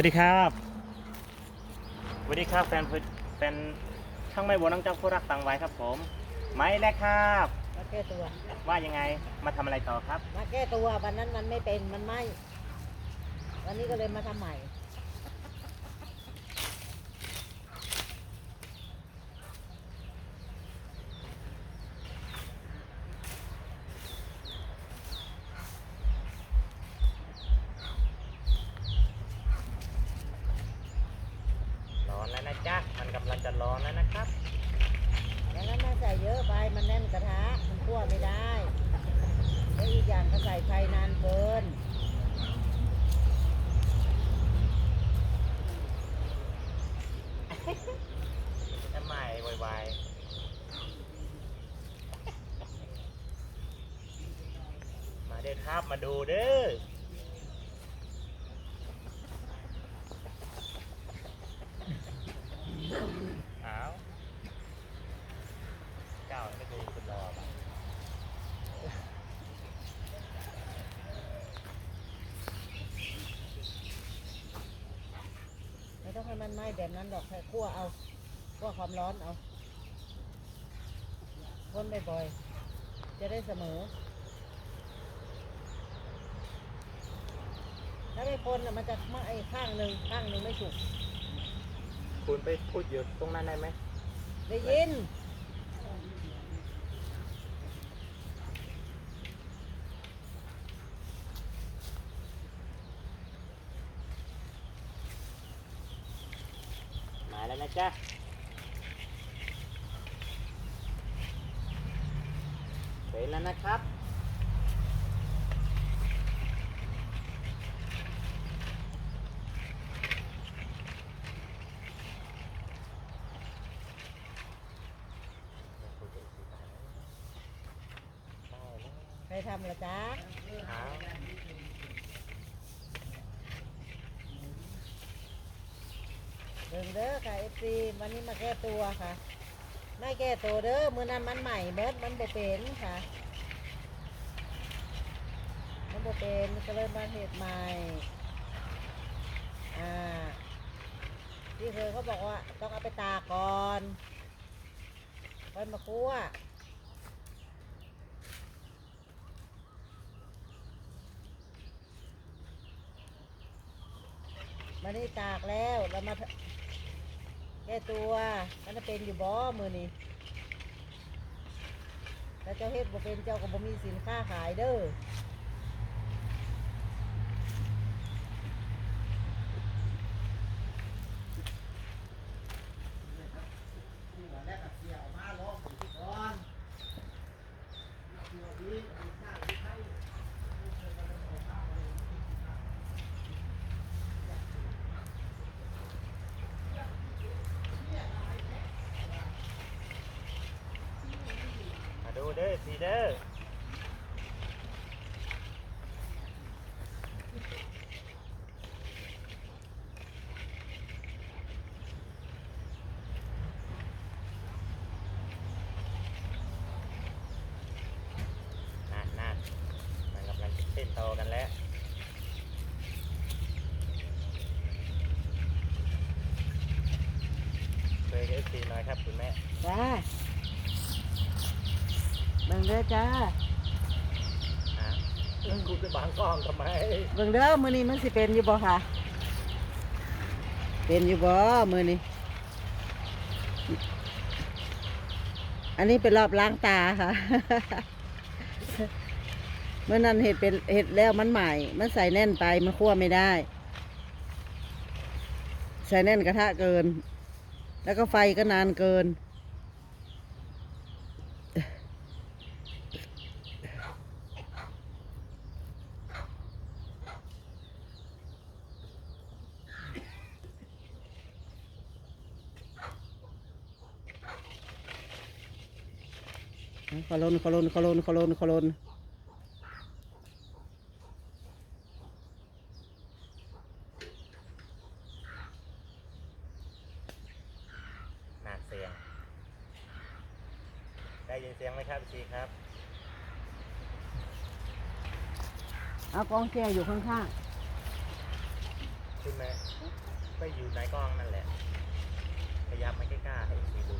วัสดีครับ สวัสดีครับแฟนเพจแฟนช่างไม่บัวน้องเจ้าผู้รักตังไว้ครับผม ไม้แรกครับมาแก้ตัว ว่ายังไงมาทำอะไรต่อครับ มาแก้ตัววันนั้นมันไม่เป็นมันไหมวันนี้ก็เลยมาทำใหม่ ร้อนแล้วนะจ๊ะมันกำลังจะ ร้อนแล้วนะครับอย่างนั้นน่าใส่เยอะไปมันแน่นกระทะมันคั่วไม่ได้แล้วอีกอย่างก็ใส่ไฟนานเกินจะใหม่ไวๆมาเด้อครับมาดูเด้อาวเจ้าไม่เคยสุดรอป่ะ ไม่ต้องให้มันไหม้แบบนั้นดอกแค่คั่วเอาคั่วความร้อนเอาคนบ่อยๆจะได้เสมอ ถ้าไม่คนน่ะมันจะไหม้ข้างหนึ่งข้างหนึ่งไม่สุก คุณไปพูดอยู่ตรงนั้นได้ไหมได้ยิน มาแล้วนะ จ๊ะเป็นแล้วนะครับใครทำละจ๊ะ เอาเดินเด้อค่ะเอฟซีวันนี้มาแก้ตัวค่ะไม่แก้ตัวเด้อมือนั้นมันใหม่เบิดมันโบเป็นค่ะ มันโบเป็นก็เลยมาเหตุใหม่อ่าที่เคยเขาบอกว่าต้องเอาไปตากก่อนค่อยมาคั่วมานี่ตากแล้วแล้วมา แก้ตัวมันจะเป็นอยู่บ่มือนี่แล้วเจ้าเฮ็ดบ่เป็นเจ้าก็บ่มีสินค้าขายเด้อ มา ดสีเด้อนั่นนั่นมันกำลังจะเต้นโตกันแล้วเคยเอฟซีหน้อยครับคุณแม่จ้ เบิ่งเด้อจ้าฮะคุณไปบางกล้องทำไมเบิ่งเด้อมื้อนี้มันสิเป็นอยู่บ่ค่ะ เป็นอยู่บ่มื้อนี้ อันนี้เป็นรอบล้างตาค่ะ เมื่อนั้นเห็ดเป็นเห็ดแล้วมันใหม่ มันใส่แน่นไปมันคั่วไม่ได้ ใส่แน่นกระทะเกิน แล้วก็ไฟก็นานเกิน ขอลนขอลนขอลนขอลนขอลนหนักเสียง ได้ยินเสียงไหมครับชีครับ เอากองเชียร์อยู่ข้างขึ้นไหมๆยอยู่ในกล้องนั่นแหละ พยายามไม่กล้าให้ซีดู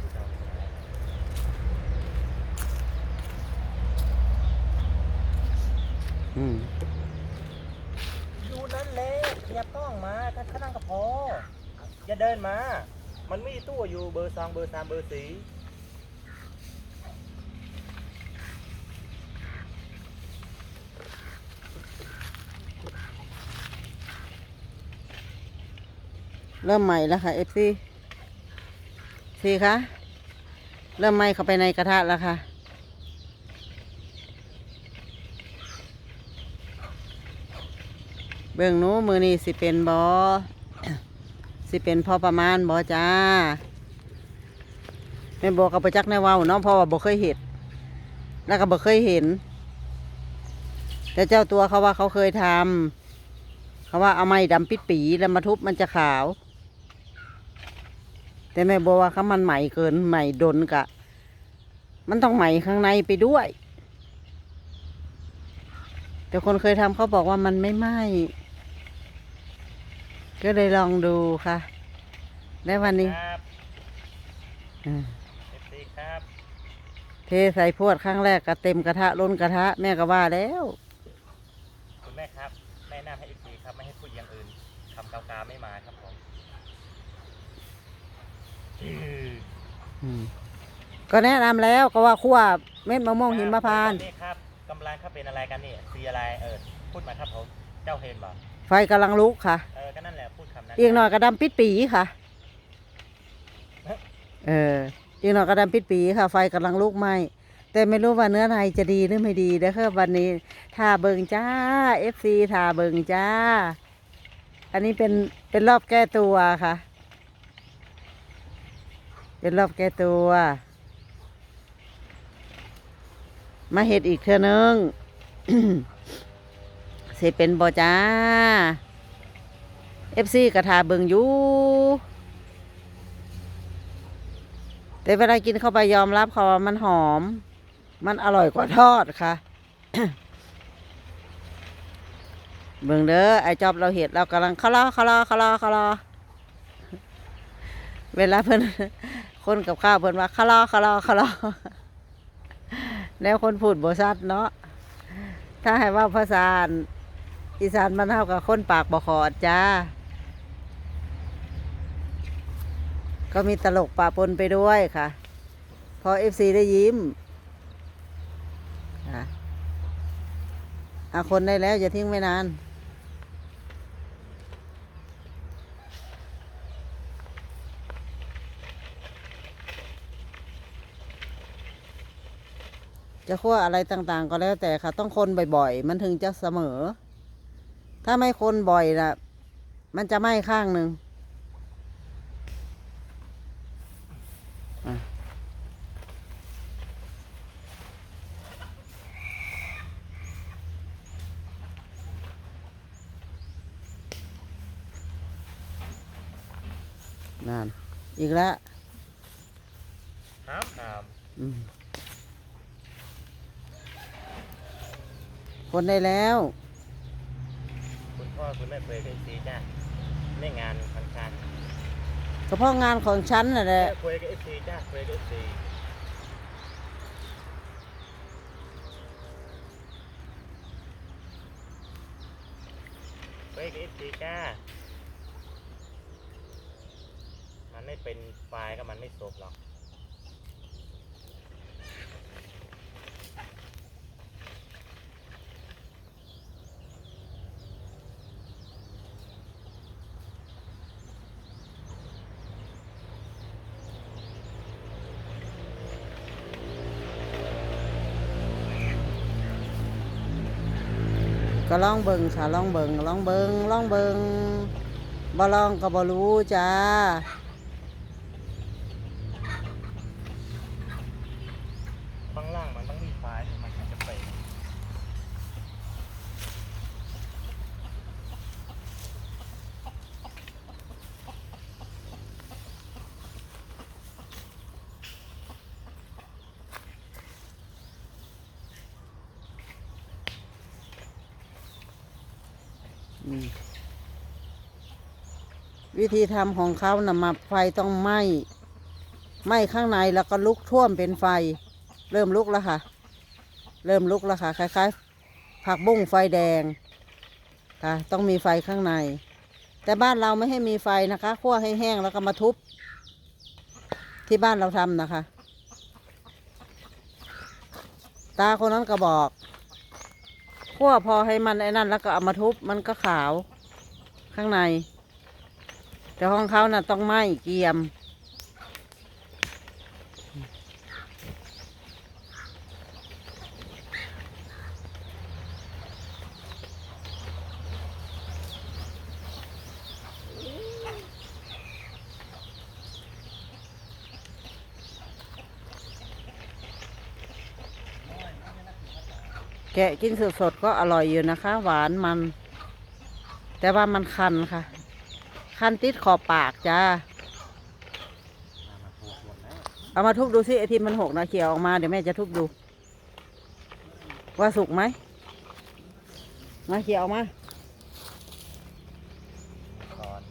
ดูเรา อืมอยู่นั่นแหละอย่าต้องมาถ้าข้านั่งก็พออย่าเดินมา มันมีตู้อยู่เบอร์สองเบอร์สามเบอร์สี่เริ่มใหม่แล้วค่ะเอฟซีซีคะเริ่มไหม้เข้าไปในกระทะแล้วค่ะ เบื้องนู้มือนี้สิเป็นบอสิเป็นพอประมาณบอจ้าแม่บอกกับประจักในว้าเนาะเพราะว่าบ่เคยเห็นแล้วก็บ่เคยเห็น แต่เจ้าตัวเขาว่าเขาเคยทำเขาว่าเอาไม้ดำปิดปีแล้วมาทุบมันจะขาว แต่แม่บอกว่าเขามันใหม่เกินใหม่ดนกะ มันต้องใหม่ข้างในไปด้วยแต่คนเคยทำเขาบอกว่ามันไม่ไหม้ ก็เลยลองดูค่ะและวันนี้ครับอ่าเอฟซีครับเทใส่พวดครั้งแรกก็เต็มกระทะล้นกระทะ แม่ก็ว่าแล้ว คุณแม่ครับแนะนำให้เอฟซีครับไม่ให้พูดอย่างอื่นคำกาวกาไม่มาครับผมอืมอืมก็แนะนำแล้วก็ว่าคั่วเม็ดมะม่วงหิมพานต์ นี่ครับกำลังเขาเป็นอะไรกันนี่สีอะไรเออพูดมาครับผม เจ้าเฮนบอก ไฟกำลังลุกค่ะ เออก็นั่นแหละพูดคำนั้นอีกหน่อยกระดำปิดปีค่ะ เอออีกหน่อยกระดำปิดปีค่ะ ไฟกำลังลุกไหม้แต่ไม่รู้ว่าเนื้อในจะดีหรือไม่ดีเด้อค่ะวันนี้ทาเบิงจ้า FC ทาเบิงจ้า อันนี้เป็นเป็นรอบแก้ตัวค่ะ เป็นรอบแก้ตัว มาเห็ดอีกเทื่อนึง สิเป็นบอจ้าเอฟซีกระทาเบิงอยู่แต่เวลากินเข้าไปยอมรับเขาว่ามันหอม มันอร่อยกว่าทอดค่ะ เบิ่งเด้อไอจอบเราเห็ดเรากำลังคลอคลอคลอคลอเวลาเพิ่นคนกับข้าวเพิ่นว่าคลอคลอคลอแล้วคนพูดโบซัดเนาะถ้าให้ว่าภาษา อีสานมันเท่ากับคนปากบ่ขอดจ้า ก็มีตลกปะปนไปด้วยค่ะ พอเอฟซีได้ยิ้มค่ะอาคนได้แล้ว อย่าทิ้งไว้นาน จะคั่วอะไรต่างๆ ก็แล้วแต่ค่ะ ต้องคนบ่อยๆ มันถึงจะเสมอ ถ้าไม่คนบ่อยนะมันจะไหม้ข้างหนึ่งอะนั่นอีกแล้วครับครับอืมคนได้แล้วคุณ พ่อคุณแม่เคยกับเอฟซีจ้าในงานพันคันเฉพาะงานของฉันน่ะแหละคุยกับเอฟซีจ้าคุยกับเอฟซีคุยกับเอฟซีจ้ามันไม่เป็นไฟล์ก็มันไม่สบหรอก ลองเบิงค่ะลองเบิงลองเบิงลองเบิงบ่ลองก็บ่รู้จ้าข้างล่างมันต้องมีไฟล์มันถึงจะเป็น วิธีทำของเขานะมาไฟต้องไหม้ไหม้ข้างในแล้วก็ลุกท่วมเป็นไฟ เริ่มลุกแล้วค่ะ เริ่มลุกแล้วค่ะคล้ายๆ ผักบุ้งไฟแดงค่ะต้องมีไฟข้างใน แต่บ้านเราไม่ให้มีไฟนะคะคั่วให้แห้งแล้วก็มาทุบ ที่บ้านเราทำนะคะ ตาคนนั้นก็บอก คั่วพอให้มันไอ้นั่นแล้วก็เอามาทุบมันก็ขาว ข้างใน แต่ของเขาน่ะต้องไหม้เกียม แกะกินสดๆก็อร่อยอยู่นะคะ หวานมัน แต่ว่ามันคันค่ะ คันติดขอบปากจ้าเอามาทุบดูสิไอที่มันหกนะเขี่ยออกมาเดี๋ยวแม่จะทุบดู ว่าสุกไหมมาเขี่ยออกมา ก่อน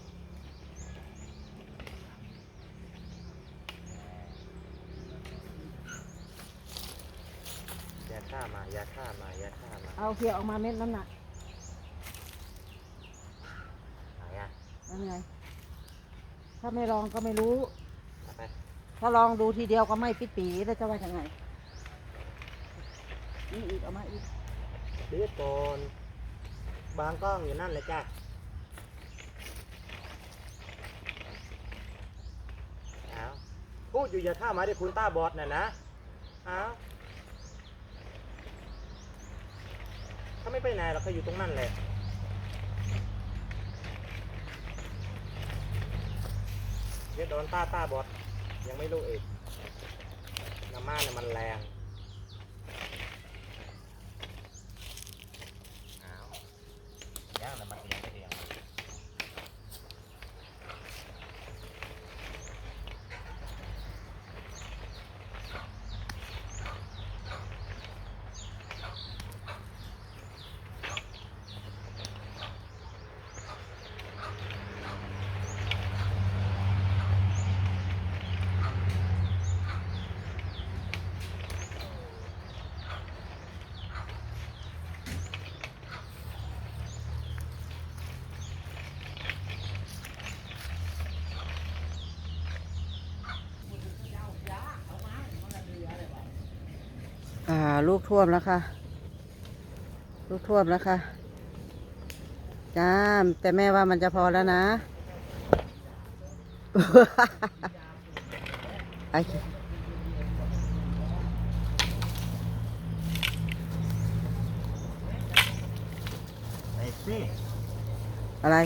ยาฆ่ามายาฆ่ามายาฆ่ามา เอาเขี่ยออกมาเม็ดนั้นน่ะไหนอะนั่นไงถ้าไม่ลองก็ไม่รู้ เอาไปถ้าลองดูทีเดียวก็ไม่ปิดปีแล้วจะว่ายังไงนี่อีกเอามาอีกเดือดก่อนบางกล้องอยู่นั่นเลยจ้ะเอาพูดอยู่อย่าท่ามาเดี๋ยวคุณตาบอดน่ะนะเอา เขาไม่ไปไหนหรอกเขาอยู่ตรงนั่นแหละเดี๋ยวโดนตาตาบอดยังไม่รู้อีกน้ำมันเนี่ยมันแรงอ้าวย่างน้ำมันเอียงไปเอียงมา อ่า ลูกท่วมแล้วค่ะ ลูกท่วมแล้วค่ะจ้าแต่แม่ว่ามันจะพอแล้วนะไอ้ไอ้สิอะไร